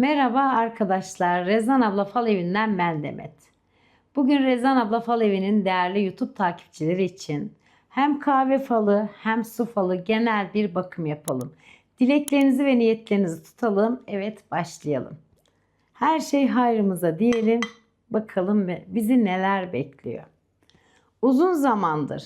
Merhaba arkadaşlar. Rezan Abla Fal Evi'nden ben Demet. Bugün Rezan Abla Fal Evi'nin değerli YouTube takipçileri için hem kahve falı hem su falı genel bir bakım yapalım. Dileklerinizi ve niyetlerinizi tutalım. Evet başlayalım. Her şey hayrımıza diyelim. Bakalım ve bizi neler bekliyor. Uzun zamandır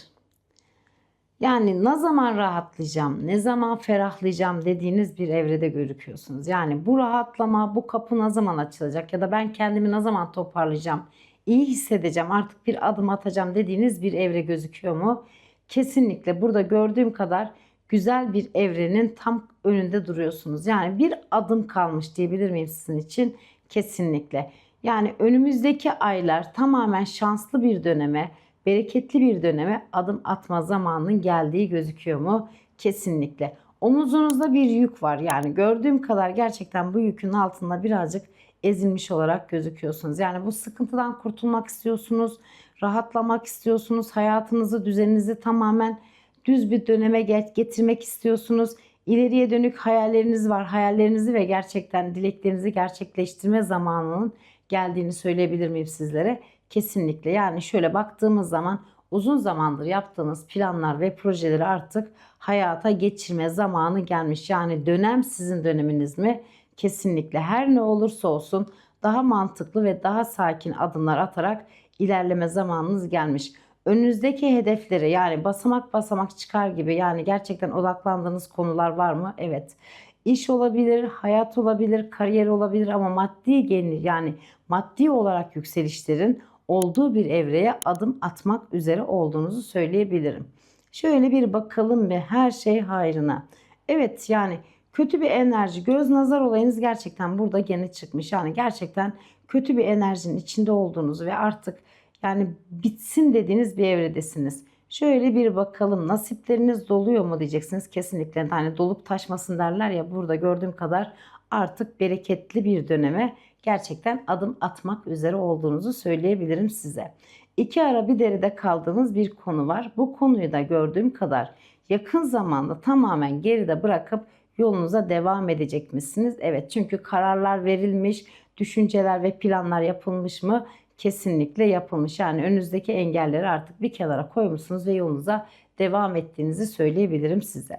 yani ne zaman rahatlayacağım, ne zaman ferahlayacağım dediğiniz bir evrede gözüküyorsunuz. Yani bu rahatlama, bu kapı ne zaman açılacak ya da ben kendimi ne zaman toparlayacağım, iyi hissedeceğim, artık bir adım atacağım dediğiniz bir evre gözüküyor mu? Kesinlikle burada gördüğüm kadar güzel bir evrenin tam önünde duruyorsunuz. Yani bir adım kalmış diyebilir miyim sizin için? Kesinlikle. Yani önümüzdeki aylar tamamen şanslı bir döneme, bereketli bir döneme adım atma zamanının geldiği gözüküyor mu? Kesinlikle. Omuzunuzda bir yük var. Yani gördüğüm kadar gerçekten bu yükün altında birazcık ezilmiş olarak gözüküyorsunuz. Yani bu sıkıntıdan kurtulmak istiyorsunuz, rahatlamak istiyorsunuz, hayatınızı, düzeninizi tamamen düz bir döneme getirmek istiyorsunuz. İleriye dönük hayalleriniz var. Hayallerinizi ve gerçekten dileklerinizi gerçekleştirme zamanının geldiğini söyleyebilir miyim sizlere? Kesinlikle. Yani şöyle baktığımız zaman uzun zamandır yaptığınız planlar ve projeleri artık hayata geçirme zamanı gelmiş. Yani dönem sizin döneminiz mi? Kesinlikle. Her ne olursa olsun daha mantıklı ve daha sakin adımlar atarak ilerleme zamanınız gelmiş. Önünüzdeki hedeflere yani basamak basamak çıkar gibi yani gerçekten odaklandığınız konular var mı? Evet. İş olabilir, hayat olabilir, kariyer olabilir ama maddi gelir yani maddi olarak yükselişlerin olduğu bir evreye adım atmak üzere olduğunuzu söyleyebilirim. Şöyle bir bakalım ve her şey hayrına. Evet yani kötü bir enerji, göz nazar olayınız gerçekten burada gene çıkmış. Yani gerçekten kötü bir enerjinin içinde olduğunuzu ve artık yani bitsin dediğiniz bir evredesiniz. Şöyle bir bakalım nasipleriniz doluyor mu diyeceksiniz. Kesinlikle hani dolup taşmasın derler ya burada gördüğüm kadar artık bereketli bir döneme gerçekten adım atmak üzere olduğunuzu söyleyebilirim size. İki ara bir deride kaldığınız bir konu var. Bu konuyu da gördüğüm kadar yakın zamanda tamamen geride bırakıp yolunuza devam edecek misiniz? Evet çünkü kararlar verilmiş, düşünceler ve planlar yapılmış mı? Kesinlikle yapılmış. Yani önünüzdeki engelleri artık bir kenara koymuşsunuz ve yolunuza devam ettiğinizi söyleyebilirim size.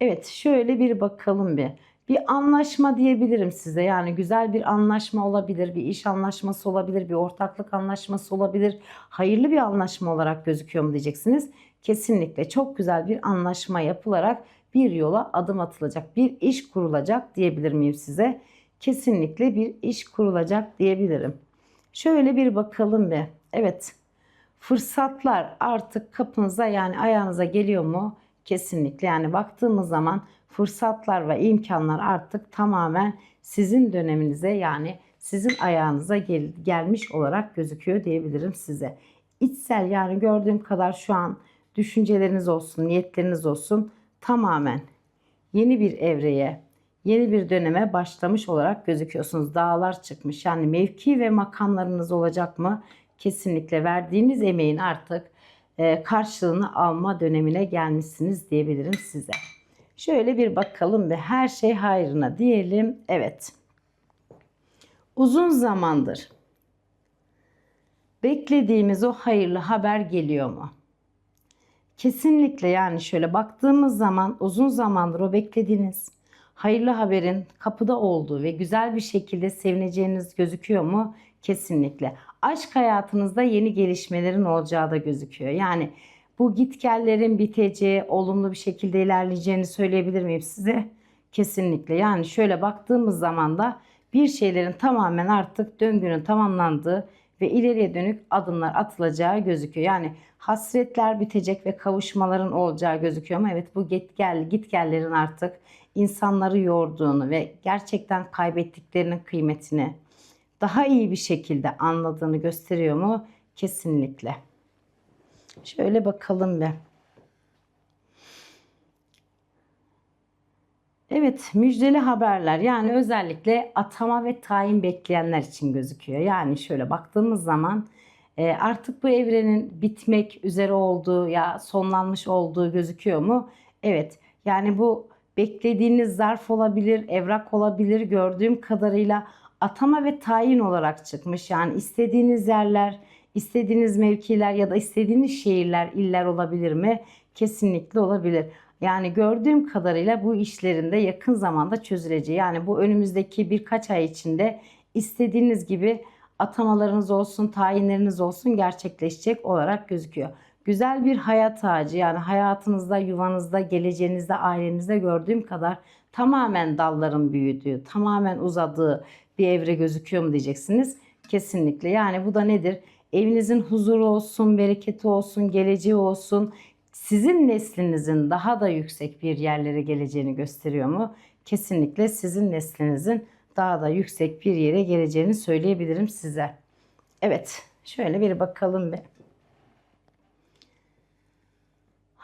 Evet şöyle bir bakalım bir bir anlaşma diyebilirim size. Yani güzel bir anlaşma olabilir, bir iş anlaşması olabilir, bir ortaklık anlaşması olabilir. Hayırlı bir anlaşma olarak gözüküyor mu diyeceksiniz. Kesinlikle çok güzel bir anlaşma yapılarak bir yola adım atılacak, bir iş kurulacak diyebilir miyim size? Kesinlikle bir iş kurulacak diyebilirim. Şöyle bir bakalım bir. Evet. Fırsatlar artık kapınıza yani ayağınıza geliyor mu? Kesinlikle. Yani baktığımız zaman fırsatlar ve imkanlar artık tamamen sizin döneminize yani sizin ayağınıza gel gelmiş olarak gözüküyor diyebilirim size. İçsel yani gördüğüm kadar şu an düşünceleriniz olsun, niyetleriniz olsun tamamen yeni bir evreye, yeni bir döneme başlamış olarak gözüküyorsunuz. Dağlar çıkmış. Yani mevki ve makamlarınız olacak mı? Kesinlikle verdiğiniz emeğin artık karşılığını alma dönemine gelmişsiniz diyebilirim size. Şöyle bir bakalım ve her şey hayrına diyelim. Evet. Uzun zamandır beklediğimiz o hayırlı haber geliyor mu? Kesinlikle yani şöyle baktığımız zaman uzun zamandır o beklediğiniz hayırlı haberin kapıda olduğu ve güzel bir şekilde sevineceğiniz gözüküyor mu? Kesinlikle. Aşk hayatınızda yeni gelişmelerin olacağı da gözüküyor. Yani bu gitgellerin biteceği, olumlu bir şekilde ilerleyeceğini söyleyebilir miyim size? Kesinlikle. Yani şöyle baktığımız zaman da bir şeylerin tamamen artık döngünün tamamlandığı ve ileriye dönük adımlar atılacağı gözüküyor. Yani hasretler bitecek ve kavuşmaların olacağı gözüküyor ama evet bu gitgel gitgellerin artık insanları yorduğunu ve gerçekten kaybettiklerinin kıymetini daha iyi bir şekilde anladığını gösteriyor mu? Kesinlikle. Şöyle bakalım bir. Evet, müjdeli haberler yani özellikle atama ve tayin bekleyenler için gözüküyor. Yani şöyle baktığımız zaman e, artık bu evrenin bitmek üzere olduğu ya sonlanmış olduğu gözüküyor mu? Evet. Yani bu beklediğiniz zarf olabilir, evrak olabilir. Gördüğüm kadarıyla atama ve tayin olarak çıkmış. Yani istediğiniz yerler, istediğiniz mevkiler ya da istediğiniz şehirler, iller olabilir mi? Kesinlikle olabilir. Yani gördüğüm kadarıyla bu işlerin de yakın zamanda çözüleceği. Yani bu önümüzdeki birkaç ay içinde istediğiniz gibi atamalarınız olsun, tayinleriniz olsun gerçekleşecek olarak gözüküyor. Güzel bir hayat ağacı yani hayatınızda, yuvanızda, geleceğinizde, ailenizde gördüğüm kadar tamamen dalların büyüdüğü, tamamen uzadığı bir evre gözüküyor mu diyeceksiniz. Kesinlikle. Yani bu da nedir? Evinizin huzuru olsun, bereketi olsun, geleceği olsun. Sizin neslinizin daha da yüksek bir yerlere geleceğini gösteriyor mu? Kesinlikle sizin neslinizin daha da yüksek bir yere geleceğini söyleyebilirim size. Evet, şöyle bir bakalım bir.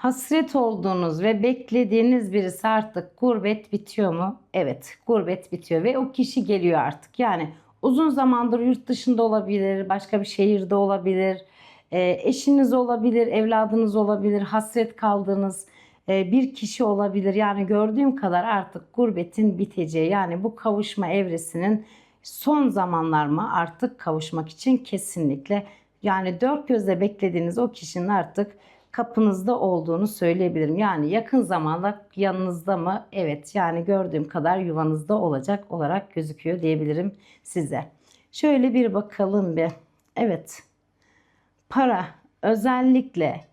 Hasret olduğunuz ve beklediğiniz birisi artık gurbet bitiyor mu? Evet, gurbet bitiyor ve o kişi geliyor artık. Yani uzun zamandır yurt dışında olabilir, başka bir şehirde olabilir, e, eşiniz olabilir, evladınız olabilir, hasret kaldığınız e, bir kişi olabilir. Yani gördüğüm kadar artık gurbetin biteceği yani bu kavuşma evresinin son zamanlar mı artık kavuşmak için kesinlikle yani dört gözle beklediğiniz o kişinin artık kapınızda olduğunu söyleyebilirim. Yani yakın zamanda yanınızda mı? Evet yani gördüğüm kadar yuvanızda olacak olarak gözüküyor diyebilirim size. Şöyle bir bakalım bir. Evet. Para özellikle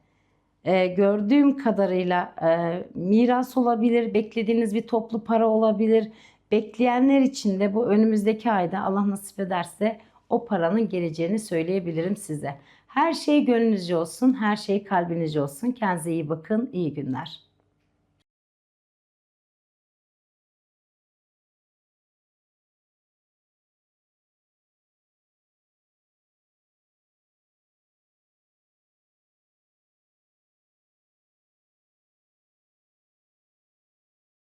e, gördüğüm kadarıyla e, miras olabilir, beklediğiniz bir toplu para olabilir. Bekleyenler için de bu önümüzdeki ayda Allah nasip ederse o paranın geleceğini söyleyebilirim size. Her şey gönlünüzce olsun, her şey kalbinizce olsun. Kendinize iyi bakın, iyi günler.